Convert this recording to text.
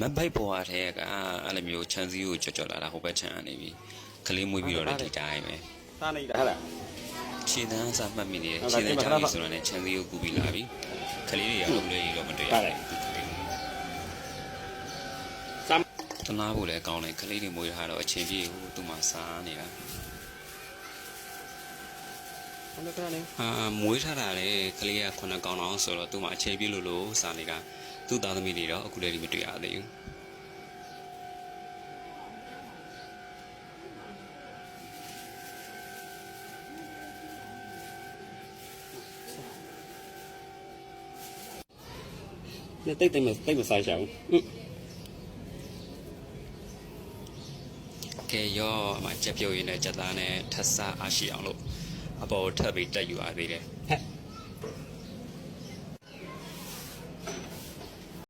မက်ဘိုက်ပေါ်အထက်ကအဲ့လိုမျိုးခြံစည်းကိုကြော်ကြော်လာတာဟိုဘက်ခြံကနေပြီးကလေးမွေးပြီးတော့လည်းဒီတိုင်းပဲစားနေတာဟုတ်လားခြေတန်းစားမှတ်မိနေတယ်ဟုတ်ခြေလားတန်းဒီချောမှာင်းကြီးဆိုတော့လည်းခြံစည်းကိုကူပြီးလာပြီကလေးတွေကလုံးလေးတော့မတွေ့ရဟုတ်တယ်ဘူးကလေးတွေစားတနာဖို့လည်းကောင်းတယ်ကလေးတွေမွေးထားတော့အချင်းပြေကိုသူ့မှာစားနေတာဘယ်လို කර လဲအာမွေးထားတာလေကလေးကခုနကောင်းအောင်ဆိုတော့သူ့မှာအချင်းပြေလို့လို့စားနေတာ သူ့သားသမီးတွေတော့အခုလည်းဒီမတွေ့ရသေးဘူးနေတိတ်တိတ်မတိတ်မစားချအောင်ကဲရောအမချက်ပြုတ်ရင်းနဲ့ချက်သားနဲ့ထပ်ဆအားရှိအောင်လို့အပေါ်ထပ်ပြီးတက်ယူရသေးတယ်ဟဲ့